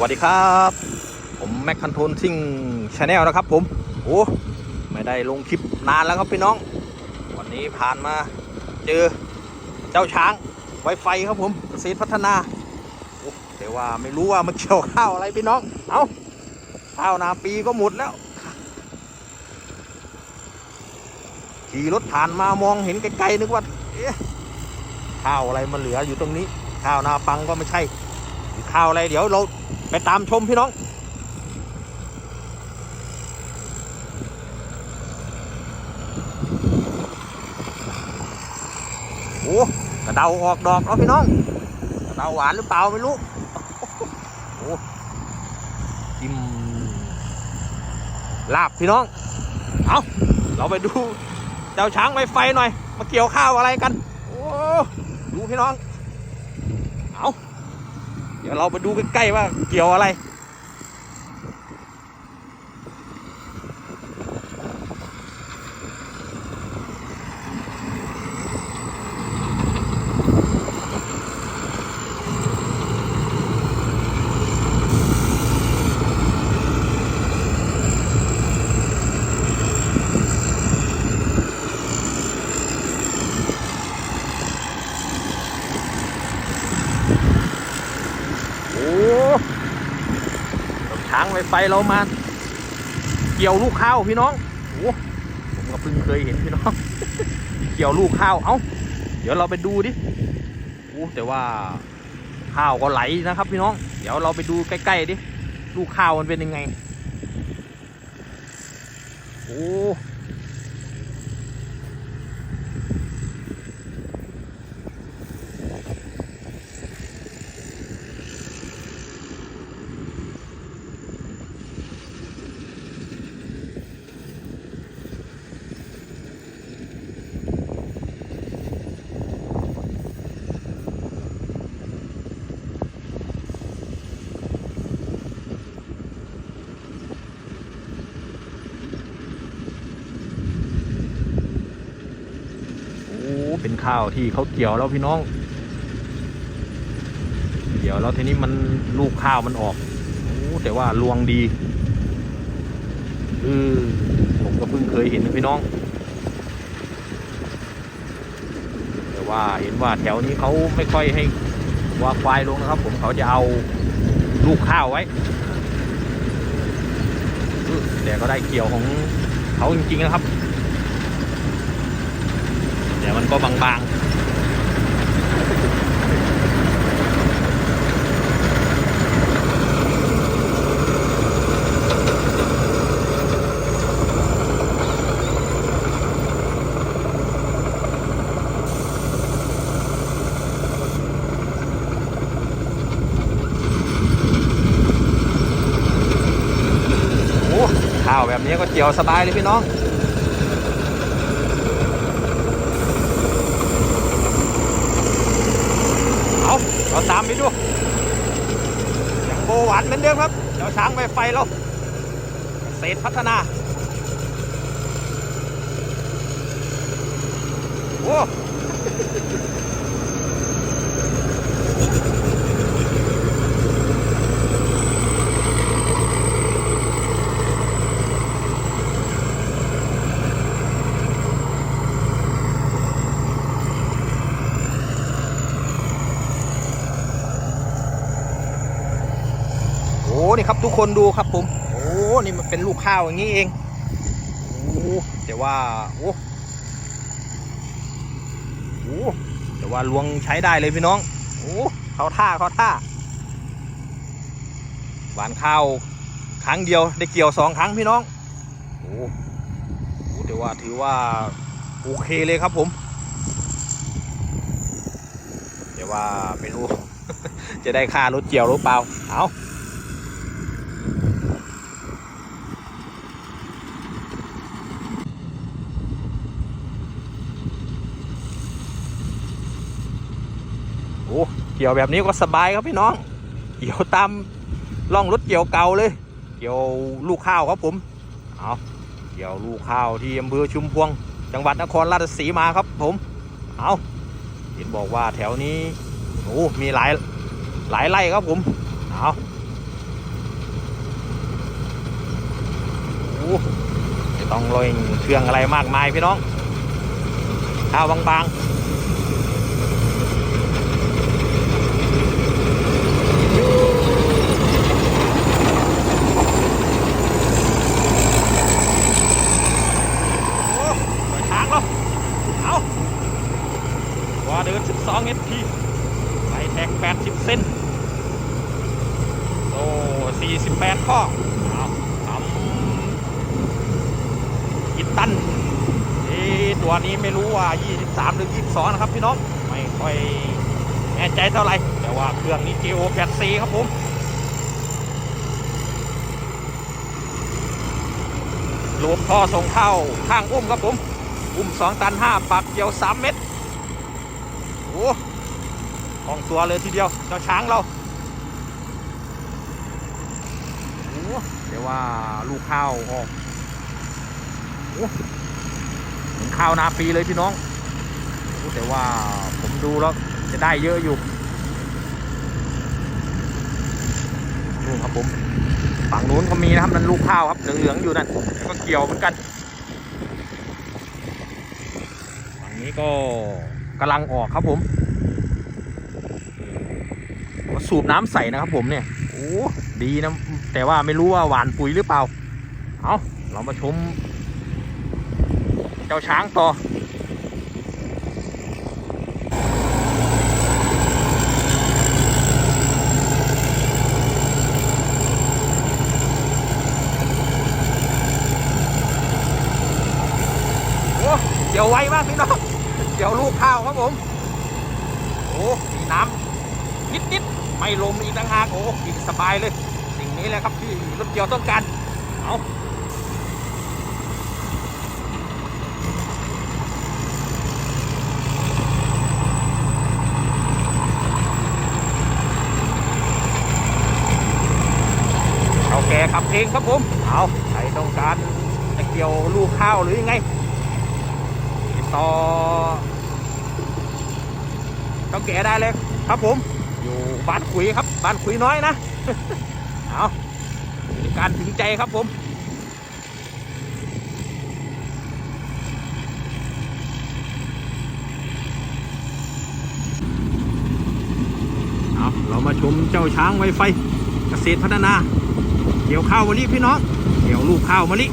วัสดีครับ ผมแม็กคันโทนซิ่งชาแนลนะครับผม โอ้ ไม่ได้ลงคลิปนานแล้วครับพี่น้อง วันนี้ผ่านมาเจอเจ้าช้างไวไฟครับผมเกษตรพัฒนาแต่ว่าไม่รู้ว่ามันเกี่ยวข้าวอะไรพี่น้อง เอาข้าวนาปีก็หมดแล้ว ขี่รถผ่านมามองเห็นไกลๆนึกว่าเอ๊ะข้าวอะไรมันเหลืออยู่ตรงนี้ ข้าวนาปังก็ไม่ใช่ข้าวอะไรเดี๋ยวเรา ไปตามชมพี่น้อง โอ้กระเดาออกดอกแล้วพี่น้องกระเดาหวานหรือเปล่าไม่รู้ โอ้จิ้มลาบพี่น้อง เอาเราไปดูเจ้าช้างไฟไฟหน่อย มาเกี่ยวข้าวอะไรกัน โอ้ ดูพี่น้อง ดี๋ยวเราไปดูใกล้ๆว่าเกี่ยวอะไร โอ้ช้างไฟไฟเรามา เกี่ยวลูกข้าวพี่น้องโอ้ผมก็เพิ่งเคยเห็นพี่น้อง เกี่ยวลูกข้าว เอ้า เดี๋ยวเราไปดูดิโอ้แต่ว่าข้าวก็ไหลนะครับ พี่น้อง เดี๋ยวเราไปดูใกล้ๆดิ ลูกข้าวมันเป็นยังไง โอ้ เป็น ข้าวที่เขาเกี่ยวแล้วพี่น้อง เกี่ยวแล้วทีนี้มันลูกข้าวมันออกโอ้แต่ว่าลวงดีเออผมก็เพิ่งเคยเห็นนะพี่น้อง แต่ว่าเห็นว่าแถวนี้เขาไม่ค่อยให้วาควายลงนะครับ ผมเขาจะเอาลูกข้าวไว้แต่ก็ได้เกี่ยวของเขาจริงๆนะครับ มันก็บางๆโอ้ข้าวแบบนี้ก็เกี่ยวสบายเลยพี่น้อง เราตามไปดูอย่างโบหวานเหมือนเดิมครับเดี๋ยวช้างไปไฟเราเกษตรพัฒนา โอ้ โอ้นี่ คนดูครับผม โอ้นี่มันเป็นลูกข้าวอย่างนี้เองโอ้แต่ว่าโอ้โอ้แต่ว่าลวงใช้ได้เลยพี่น้องโอ้เขาท่าเขาท่า หวานข้าวครั้งเดียวได้เกี่ยวสองครั้งพี่น้องโอ้โหแต่ว่าถือว่าโอเคเลยครับผมแต่ว่าไม่รู้ จะได้ค่ารถเกี่ยวหรือเปล่าเอา เกี่ยวแบบนี้ก็สบายครับพี่น้อง เกี่ยวตามล่องรถเกี่ยวเก่าเลย เกี่ยวลูกข้าวครับผม เอาเกี่ยวลูกข้าวที่อำเภอชุมพวง จังหวัดนครราชสีมาครับผม เอาเห็นบอกว่าแถวนี้โอ้มีหลายหลายไร่ครับผมเอาต้องลอยเครื่องอะไรมากมายพี่น้องข้าวบางๆ ตัวนี้ไม่รู้ว่า 23 หรือ 22 นะครับพี่น้อง ไม่ค่อยแน่ใจเท่าไหร่ แต่ว่าเครื่องนี้ GO 8 c ครับผมรวมท่อส่งเข้าข้างอุ้มครับผม อุ้ม 2 ตัน 5 ปักเกี่ยว 3 เม็ดโอ้ของตัวเลยทีเดียวเจ้าช้างเราโอ้เดี๋ยวว่าลูกข้าวออกโอ้ ข้าวนาปีเลยพี่น้องแต่ว่าผมดูแล้วจะได้เยอะอยู่นู่นครับผม ฝั่งนู้นก็มีนะครับนั่นลูกข้าวครับเหลืองๆอยู่นั่นก็เกี่ยวเหมือนกัน ฝั่งนี้ก็กำลังออกครับผมสูบน้ำใส่นะครับผมเนี่ยโอ้ดีนะ แต่ว่าไม่รู้ว่าหวานปุ๋ยหรือเปล่า เอาเรามาชม เจ้าช้างต่อโอ้เดี๋ยวไวมากพี่น้องเดี๋ยวลูกข้าวครับผม โอ้มีน้ำนิดนิดๆ ไม่ลมอีกต่างหากโอ้กินสบายเลย สิ่งนี้แหละครับที่รถเกี่ยวต้องการ เอาเอาแก ขับเองครับผม เอาใครต้องการจะเกี่ยวลูกข้าวหรือยังไงติดต่อเท่าแก่ได้เลยครับผม อยู่บ้านขุยครับ บ้านขุยน้อยนะ เอาการถึงใจครับผมเอาเรามาชมเจ้าช้างไวไฟเกษตรพัฒนา เกี่ยวข้าวมะลิพี่น้องเกี่ยวลูกข้าวมะลิ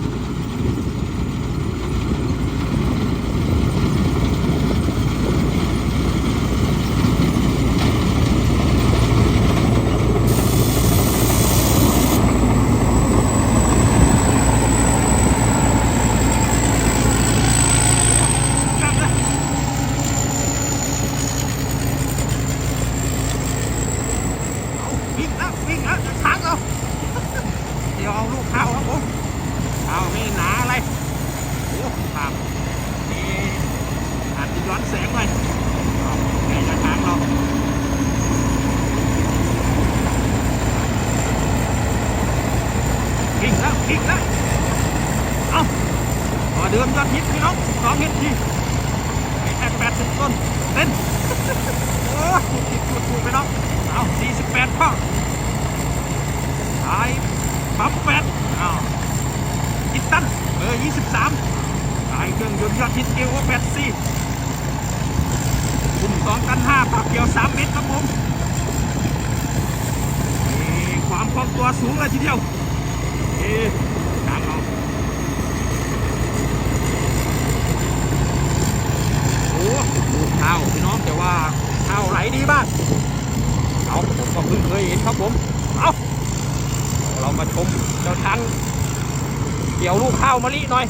ครับนะเอาวิ่งแล้ววิ่งแล้วจะช้างเรา เดี๋ยวเอาลูกข้าวครับผมข้าวไม่หนาอะไร โอ้ครับนี่อาจจะย้อนแสงหน่อยเอาแกจะช้างเราวิ่งแล้ววิ่งแล้ว เอาพอเดิมยอดฮิตพี่น้องสองฮิตที แค่แปดสิบ ต้นเต้นโอ้ถูกถูกถูกถูกไปเนาะเอาสี่สิบแปดข้อไอ้ปั๊มแปดเอาคิดตันเบอร์ยี่สิบสามไอ้เครื่องยนต์ยอดฮิตเกียวแปดสี่คุมสองตันห้าปากเกี่ยวสามเมตรครับผมมีความคล่องตัวสูงเลยทีเดียวเอะทางเรา โอ้ลูก ข้าวพี่น้องแต่ว่าข้าวไหลดีบ้างเอาผมก็เพิ่งเคยเห็นครับผมเอาเรามาชมเจ้าช้างเกี่ยวลูกข้าวมะลิหน่อย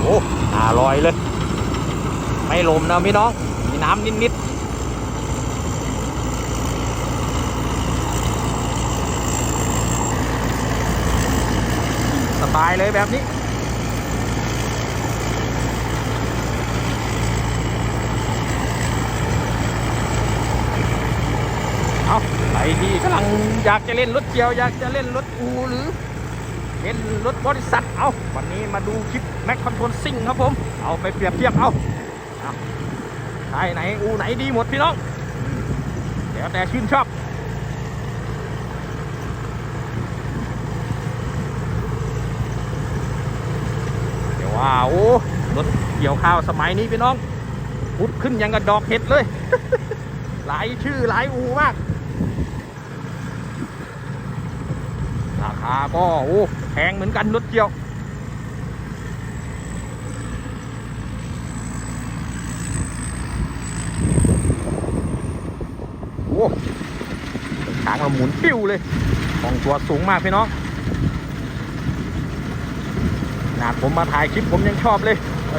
โอ้หาลอยเลย ไม่ ลมนะพี่น้อง มีน้ำนิดๆสบายเลยแบบนี้ เอาไหลที่กำลังอยากจะเล่นรถเกียว อยากจะเล่นรถอูหรือ เล่นรถบริษัท เอาวันนี้มาดูคลิปแม็กคอนโทรลซิ่งครับผม เอาไปเปรียบเทียบเอา ใช่ไหนอูไหนดีหมดพี่น้องเดี๋ยวแต่ชื่นชอบเดี๋ยวว่าโอ้รถเกี่ยวข้าวสมัยนี้พี่น้องพุดขึ้นยังกับดอกเห็ดเลย หลายชื่อหลายอูมาก ราคาก็โอ้แพงเหมือนกันรถเกี่ยว ช้างมาหมุนปิ้วเลยของตัวสูงมากพี่น้องนาดผมมาถ่ายคลิปผมยังชอบเลย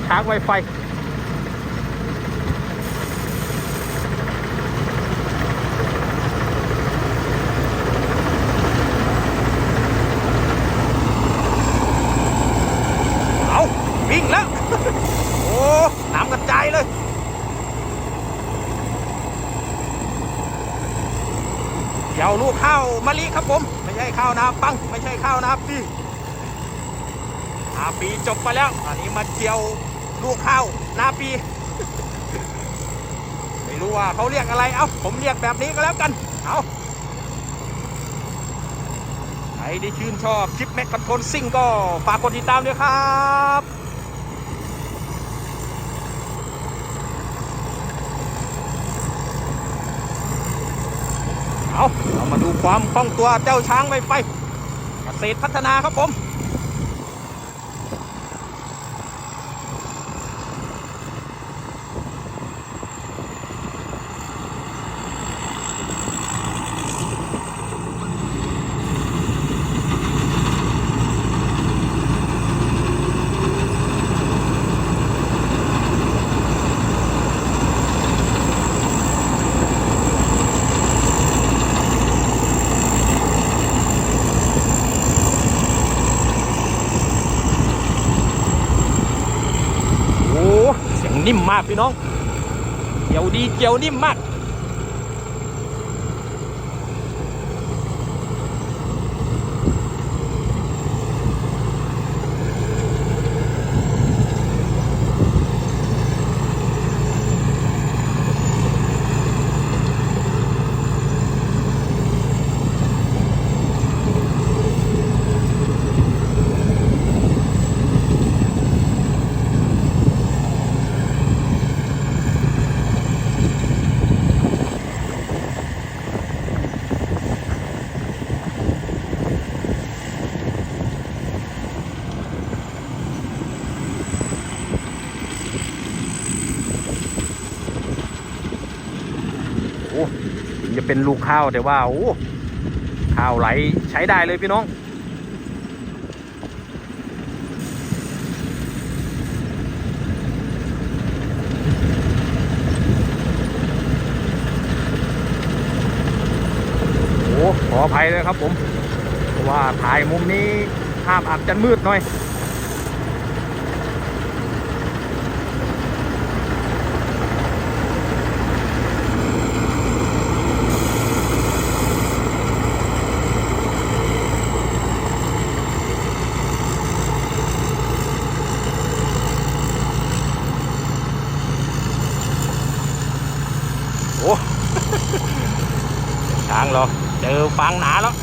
ช้างไวไฟ เอาวิ่งแล้ว โอ้น้ำกระจายเลย เดี๋ยวลูก ข้าวมะลิครับผม ไม่ใช่ข้าวนาปัง ไม่ใช่ข้าวนาปีนาปีจบไปแล้ว อันนี้มาเจียวลูกข้าวนาปี ไม่รู้ว่าเขาเรียกอะไร เอ้าผมเรียกแบบนี้ก็แล้วกัน เอาใครที่ชื่นชอบคลิปแม็กคอนโทรลซิ่งก็ฝากกดติดตามด้วยครับ เอาเรามาดูความคล่องตัวเจ้าช้างไวไฟเกษตรพัฒนาครับผม โอ้เสียง นิ่มมากพี่น้องเกี่ยวดีเกี่ยวนิ่มมาก เป็นลูกข้าวแต่ว่าโอ้ข้าวไหลใช้ได้เลยพี่น้อง โอ้ขออภัยเลยครับผม เพราะว่าถ่ายมุมนี้ภาพอาจจะมืดหน่อย โอ้ ช้างเหรอ เจอฟางหนาแล้ว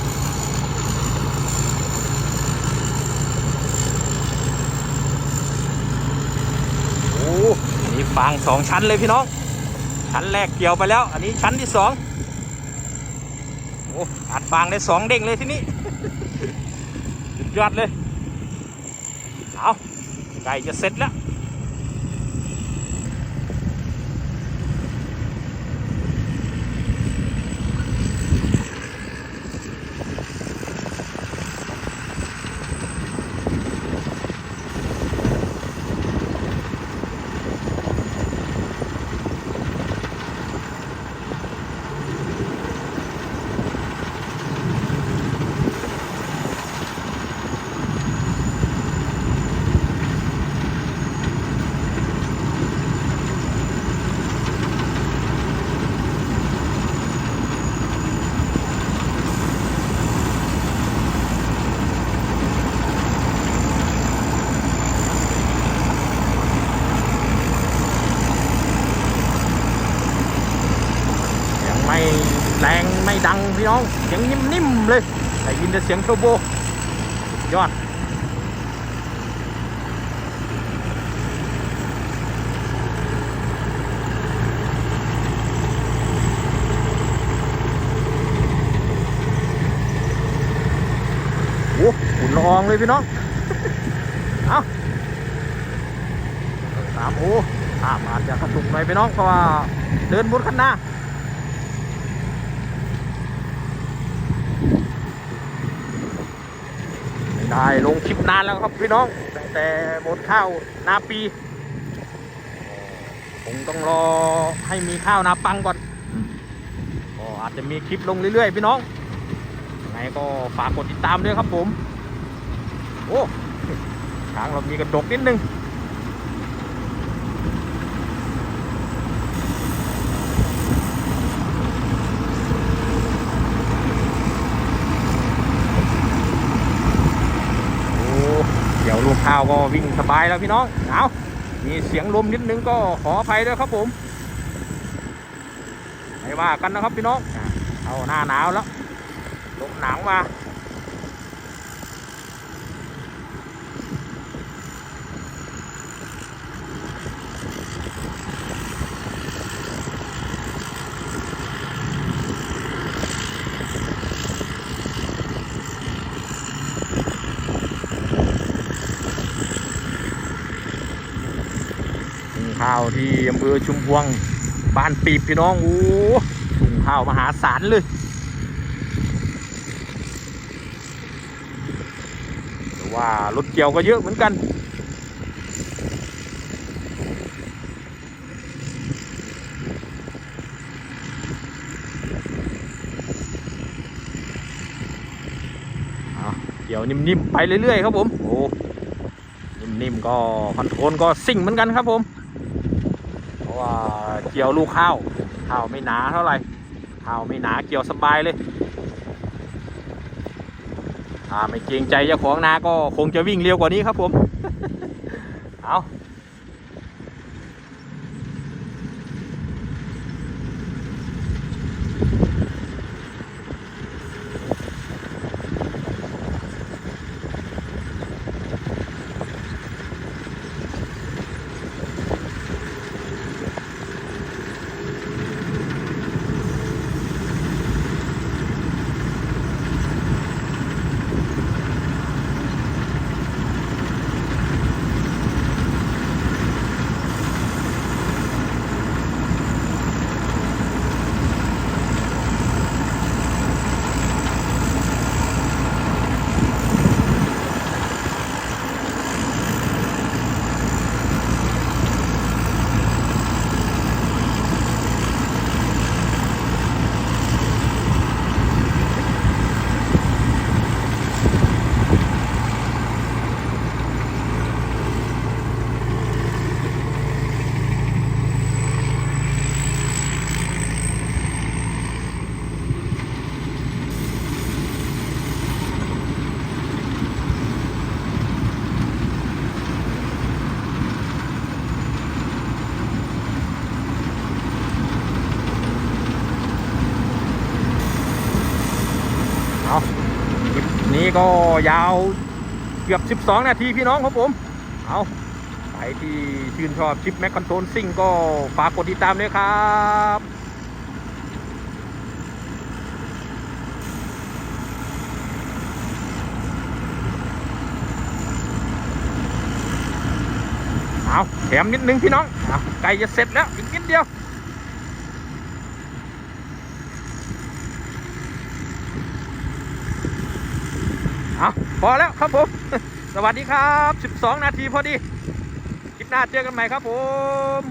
โอ้อันนี้ฟางสองชั้นเลยพี่น้อง ชั้นแรกเกี่ยวไปแล้ว อันนี้ชั้นที่สองโอ้อัดฟางได้สองเด้งเลยที่นี่สุดยอดเลย เอาใกล้จะเสร็จแล้ว โไม่แรงไม่ดังพี่น้อง เสียง นิ่มเลยได้ยินแต่เสียงเทอร์โบยอดโอ้หุ่นละอองเลยพี่น้อง เอาสามโอ้ข้ามอาจจะกระตุกหน่อยพี่น้องเพราะว่าเดินบนคันหน้า ไม่ได้ลงคลิปนานแล้วครับพี่น้องตั้งแต่หมดข้าวนาปีคงต้องรอให้มีข้าวนาปังก่อนก็อาจจะมีคลิปลงเรื่อยๆ พี่น้องยังไงก็ฝากกดติดตามด้วยครับผม โอ้ทางเรามีกระดกนิดนึง โอ้เดี๋ยวลูก ข้าวก็วิ่งสบายแล้วพี่น้องเอามีเสียงลมนิดนึงก็ขออภัยด้วยครับผมไม่ว่ากันนะครับพี่น้องเอาหน้าหนาวแล้วลมหนาวมา ข้าวที่อำเภอชุมพวงบ้านปีบพี่น้องโอ้ถุงข้าวมหาศาลเลยแต่ว่ารถเกี่ยวก็เยอะเหมือนกันเอาเกี่ยวนิ่มๆไปเรื่อยๆครับผมโอ้นิ่มๆก็คอนโทรลก็ซิ่งเหมือนกันครับผม เกี่ยวลูกข้าวข้าวไม่หนาเท่าไหร่ข้าวไม่หนาเกี่ยวสบายเลยถ้าไม่เกรงใจเจ้าของนาก็คงจะวิ่งเร็วกว่านี้ครับผมเอาเอาคลิปนี้ ก็ยาวเกือบ 12 นาทีพี่น้องครับผม เอาใครที่ชื่นชอบชิปแมคคอนโทรลซิ่งก็ฝากกดติดตามด้วยครับเอาแถมนิดนึงพี่น้องเอาใกล้จะเสร็จแล้วอีกนิดเดียว เอาพอแล้วครับผม สวัสดีครับ 12 นาทีพอดี คลิปหน้าเจอกันใหม่ครับผม